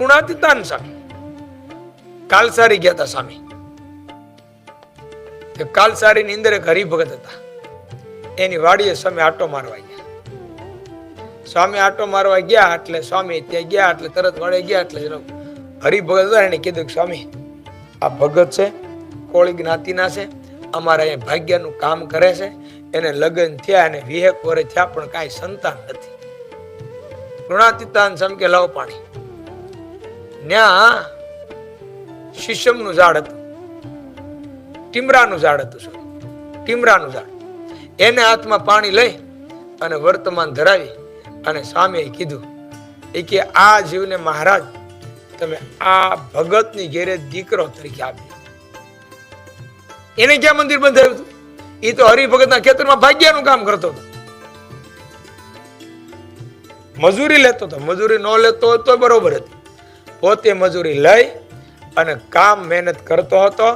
ગુણાતીતાન સ્વામી કાલસારી ગયા હતા સ્વામી કાલસારી ની અંદર એક હરિભગત હતા. એની વાડીએ સ્વામી આટો મારવા ગયા. સ્વામી આટો મારવા ગયા એટલે સ્વામી ત્યાં ગયા એટલે તરત વાળે ગયા એટલે હરિભગત હતા એને કીધું કે સ્વામી, આ ભગત છે, કોળી જ્ઞાતિના છે, અમારા અહીંયા ભાગ્યનું કામ કરે છે, એને લગ્ન થયા અને વિહેક વરે થયા પણ કાંઈ સંતાન નથી. ગુણાતીતાન સમકે લાવ પાણી. ન્યા શીશમનું ઝાડ હતું. ટીમરાનું ઝાડ હતું સોરી ટીમરાનું ઝાડ. એને હાથમાં પાણી લઈ અને વર્તમાન ધરાવી અને સ્વામીએ કીધું એ કે આ જીવને મહારાજ તમે આ ભગતની ઘેરે દીકરો તરીકે આપ્યો એને ક્યાં મંદિર બંધાયું હતું? એ તો હરિભગતના ખેતરમાં ભાગ્યાનું કામ કરતો હતો. મજૂરી લેતો હતો. મજૂરી ન લેતો તો બરોબર હતી. પોતે મજૂરી લઈ અને કામ મહેનત કરતો હતો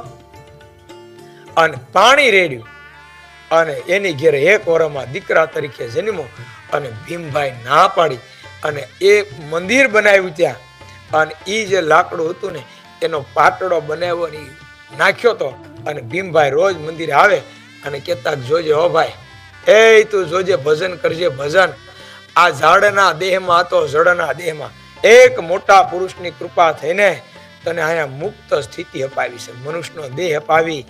અને પાણી રેડ્યું. અને એની ઘેરે એક વરમાં દીકરા તરીકે જન્મો અને ભીમભાઈ ના પાડી અને એ મંદિર બનાવ્યું ત્યાં. અને એ જે લાકડું હતું ને, એનો પાટડો બનાવ્યો ને નાખ્યો તો. અને ભીમભાઈ રોજ મંદિરે આવે અને કહેતા જોજે હો ભાઈ, એ તું જોજે, ભજન કરજે, ભજન. આ ઝાડના દેહમાં હતો જડના દેહમાં. એક મોટા પુરુષની કૃપા થઈને તને અહીંયા મુક્ત સ્થિતિ અપાવી છે. મનુષ્યનો દેહ અપાવી,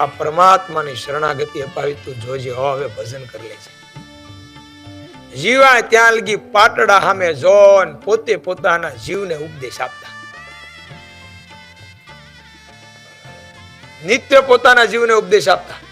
આ પરમાત્માની શરણાગતિ અપાવી તું જોજે. હવે ભજન કરી લે છે જીવા ત્યાં લગી પાટડા સામે જોન, પોતે પોતાના જીવને ઉપદેશ આપતા. નિત્ય પોતાના જીવને ઉપદેશ આપતા.